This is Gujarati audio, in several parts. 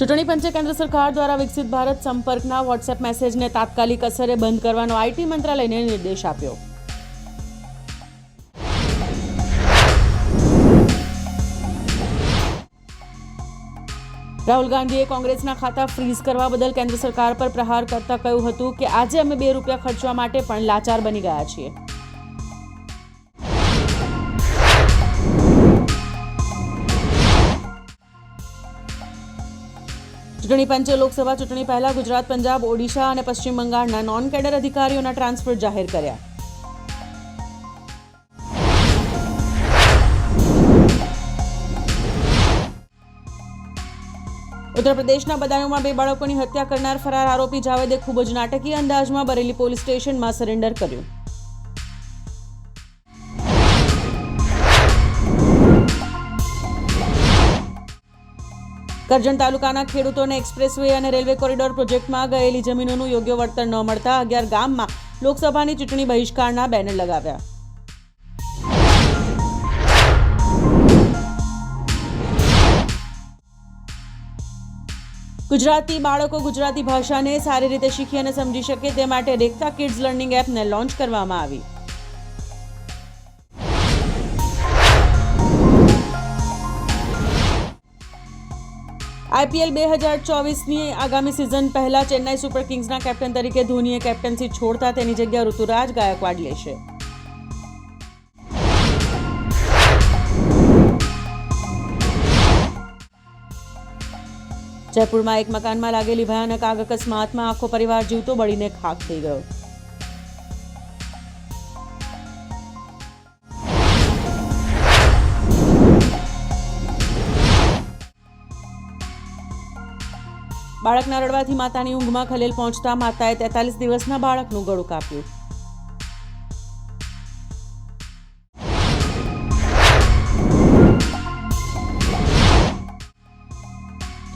ચૂંટણી પંચે કેન્દ્ર સરકાર દ્વારા વિકસિત ભારત સંપર્કના વોટ્સએપ મેસેજને તાત્કાલિક અસરે બંધ કરવાનો આઈટી મંત્રાલયને નિર્દેશ આપ્યો. રાહુલ ગાંધીએ કોંગ્રેસના ખાતા ફ્રીઝ કરવા બદલ કેન્દ્ર સરકાર પર પ્રહાર કરતા કહ્યું હતું કે આજે અમે બે રૂપિયા ખર્ચવા માટે પણ લાચાર બની ગયા છીએ. ચૂંટણી પંચે લોકસભા ચૂંટણી પહેલા ગુજરાત, પંજાબ, ઓડિશા અને પશ્ચિમ બંગાળના નોન કેડર અધિકારીઓના ટ્રાન્સફર જાહેર કર્યા. ઉત્તર પ્રદેશના બદાયુમાં બે બાળકોની હત્યા કરનાર ફરાર આરોપી જાવેદે ખૂબ જ નાટકીય અંદાજમાં બરેલી પોલીસ સ્ટેશનમાં સરેન્ડર કર્યું. કરજણ તાલુકાના ખેડૂતોને એક્સપ્રેસવે અને રેલવે કોરિડોર પ્રોજેક્ટમાં ગયેલી જમીનોનું યોગ્ય વળતર ન મળતા અગિયાર ગામમાં લોકસભાની ચૂંટણી બહિષ્કારના બેનર લગાવ્યા. ગુજરાતી બાળકો ગુજરાતી ભાષાને સારી રીતે શીખી અને સમજી શકે તે માટે રેખતા કિડ્સ લર્નિંગ એપને લોન્ચ કરવામાં આવી. આઈપીએલ બે હજાર ચોવીસની આગામી સિઝન પહેલા ચેન્નાઈ સુપર કિંગ્સના કેપ્ટન તરીકે ધોનીએ કેપ્ટન્સી છોડતા તેની જગ્યા ઋતુરાજ ગાયકવાડ લેશે જયપુરમાં એક મકાનમાં લાગેલી ભયાનક આગ અકસ્માતમાં આખો પરિવાર જીવતો બળીને ખાક થઈ ગયો. બાળકના રડવાથી માતાની ઊંઘમાં ખલેલ પહોંચતા માતાએ તેતાલીસ દિવસના બાળકનું ગળું કાપ્યું.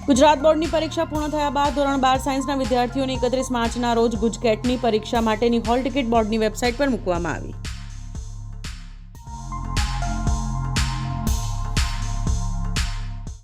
ગુજરાત બોર્ડની પરીક્ષા પૂર્ણ થયા બાદ ધોરણ બાર સાયન્સના વિદ્યાર્થીઓની એકત્રીસ માર્ચના રોજ ગુજકેટની પરીક્ષા માટેની હોલ ટિકિટ બોર્ડની વેબસાઇટ પર મૂકવામાં આવી.